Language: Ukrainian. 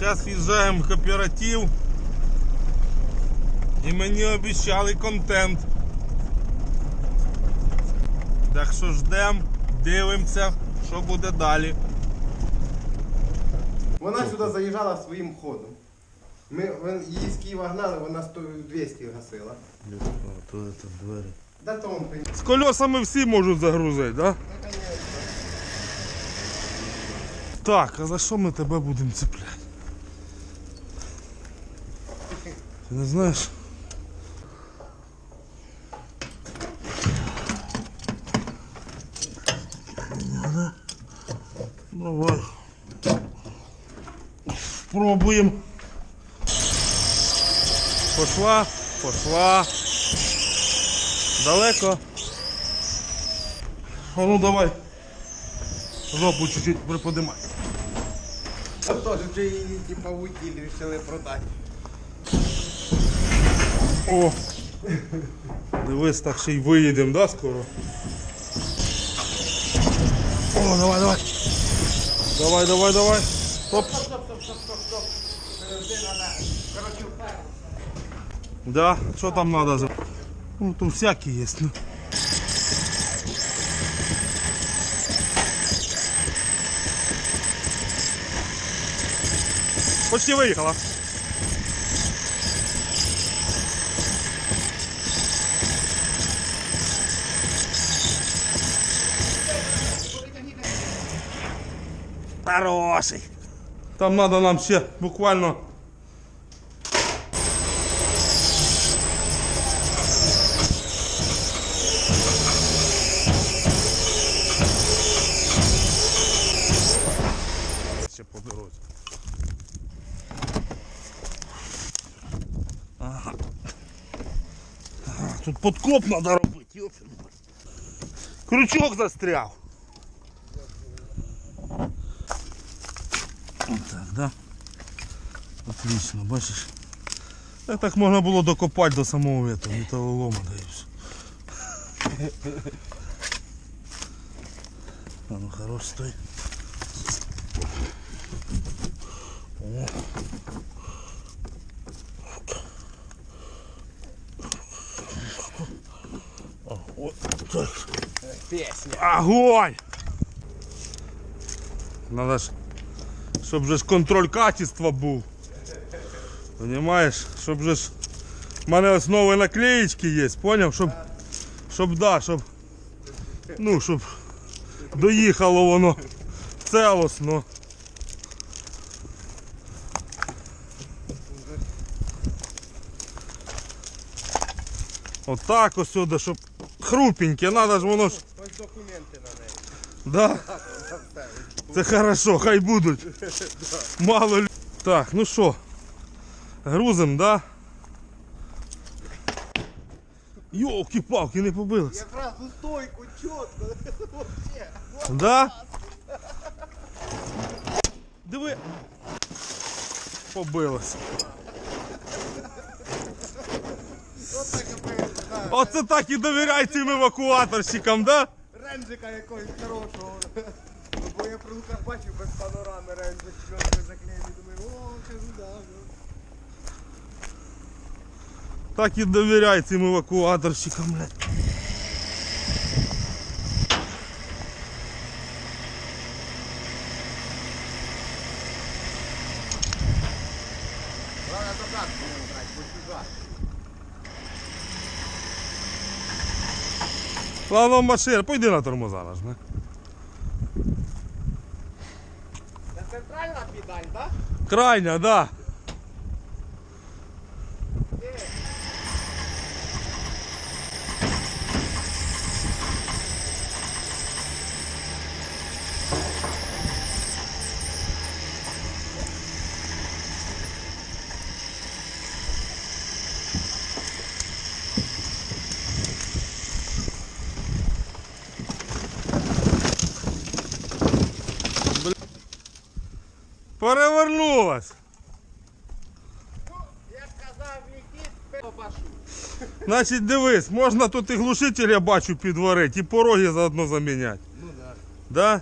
Зараз в'їжджаємо в кооператив. І мені обіцяли контент. Так що ждемо, дивимося, що буде далі. Вона сюди заїжджала своїм ходом. Ми її з Києва гнали, вона 100 200 гасила. Да то он при- З колесами всі можуть загрузити, да? Так, а за що ми тебе будемо цепляти? Ти не знаєш? Давай. Спробуємо. Пошла, пошла. Далеко. А ну давай. Жопу чуть-чуть приподимай. Тож вже її утіль вирішили продати. О! Дивись, так ще й виїдемо, да, скоро? О, давай, давай. Давай, давай, давай. Оп. Да, що там надо? за- Ну, тут всякі є. Ну. Почти виїхала. Хороший. Там надо нам ще буквально. Ще по дорозі. Ага. Тут подкоп надо робити. Крючок застряв. Так, да? Отлично, бачиш? Так, так можна було докопати до самого этого металолома, да і все. А ну хорош стой. О. Вот так. Пісня. Огонь! Надо ж, щоб же ж контроль качества був. Понимаєш? Щоб же ж. У мене ось нові наклеїчки є, поняв? Щоб. Щоб да, щоб. Ну, щоб доїхало воно целосно. Отак ось сюди, щоб хрупеньке, надо ж воно ж. Ось документи на неї. Да? Це хорошо, хай будуть. Мало лю- Так, ну що, грузим, да? Йолки-палки, не побились. Якраз у стойку чітко. Да? Диви. Да. Оце так і довіряй цим евакуаторщикам, да? Ренджика якогось хорошого. Я бачив без панорами ренджик, пленкою заклеєний. Думаю, о, кажу, да. ну. Так і довіряй цим евакуаторщикам, блядь. Главное, не туда. Ладно, машина, пойди на тормоза нажми. Це центральна педаль, так? Крайня, да. Перевернулась. Я ж казав, летіть, побашу. Значить, дивись, можна тут і глушитель, я бачу, підварити, і пороги заодно заміняти. Ну да. Да?